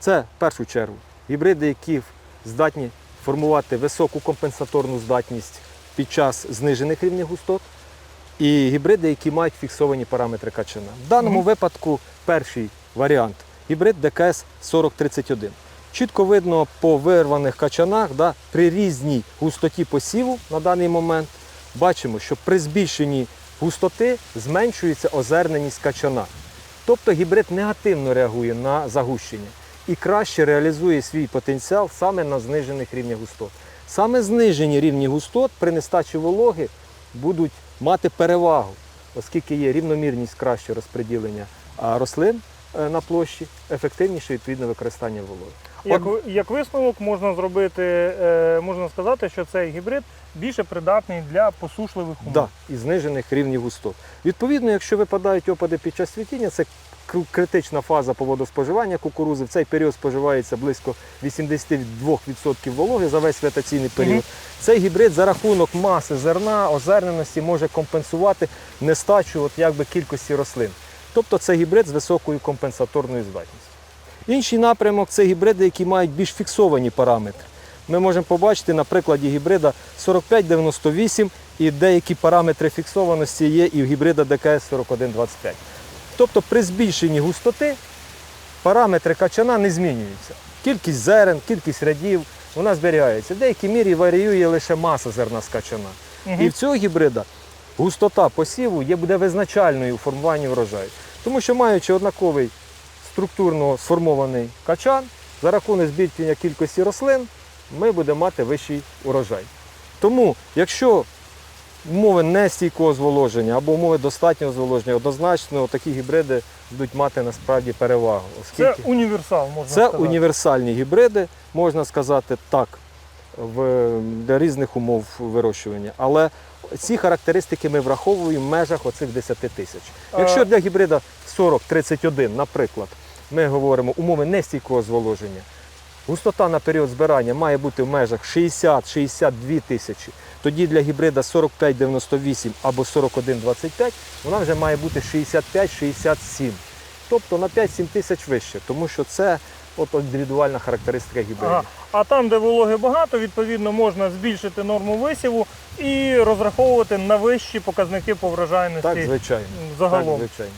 Це в першу чергу гібриди, які здатні формувати високу компенсаторну здатність під час знижених рівнів густот, і гібриди, які мають фіксовані параметри качана. В даному Мгм. випадку перший варіант гібрид ДКС 4031. Чітко видно по вирваних качанах, да, при різній густоті посіву на даний момент бачимо, що при збільшенні густоти зменшується озерненість качана. Тобто гібрид негативно реагує на загущення і краще реалізує свій потенціал саме на знижених рівнях густот. Саме знижені рівні густот при нестачі вологи будуть мати перевагу, оскільки є рівномірність краще розподілення рослин е, на площі, ефективніше відповідне використання вологи. Як, як висновок можна зробити, е, можна сказати, що цей гібрид більше придатний для посушливих умов. Да, і знижених рівнів густот. Відповідно, якщо випадають опади під час цвітіння, це критична фаза по водоспоживання кукурузи. В цей період споживається близько 82% вологи за весь вегетаційний період. Мгм. Цей гібрид за рахунок маси зерна, озерненості може компенсувати нестачу от якби, кількості рослин. Тобто це гібрид з високою компенсаторною здатністю. Інший напрямок це гібриди, які мають більш фіксовані параметри. Ми можемо побачити на прикладі гібрида 4598 і деякі параметри фіксованості є і в гібрида ДКС 4125. Тобто при збільшенні густоти параметри качана не змінюються. Кількість зерен, кількість рядів, вона зберігається. В деякій мірі варіює лише маса зерна з качана. Мгм. І в цього гібрида густота посіву є буде визначальною у формуванні врожаю. Тому що маючи однаковий структурно сформований качан, за рахунок збільшення кількості рослин ми будемо мати вищий урожай. Тому, якщо умови нестійкого зволоження або умови достатнього зволоження, однозначно такі гібриди будуть мати насправді перевагу. Це універсал, можна це сказати. універсальні гібриди, можна сказати так, в, для різних умов вирощування. Але ці характеристики ми враховуємо в межах оцих 10 тисяч. Якщо для гібрида 40-31, наприклад, ми говоримо умови нестійкого зволоження, густота на період збирання має бути в межах 60-62 тисячі. Тоді для гібрида 45-98 або 41-25 вона вже має бути 65-67. Тобто на 5-7 тисяч вище, тому що це от індивідуальна характеристика гібридів. Ага. А там, де вологи багато, відповідно можна збільшити норму висіву і розраховувати на вищі показники по врожайності Так, звичайно. загалом. Так, звичайно.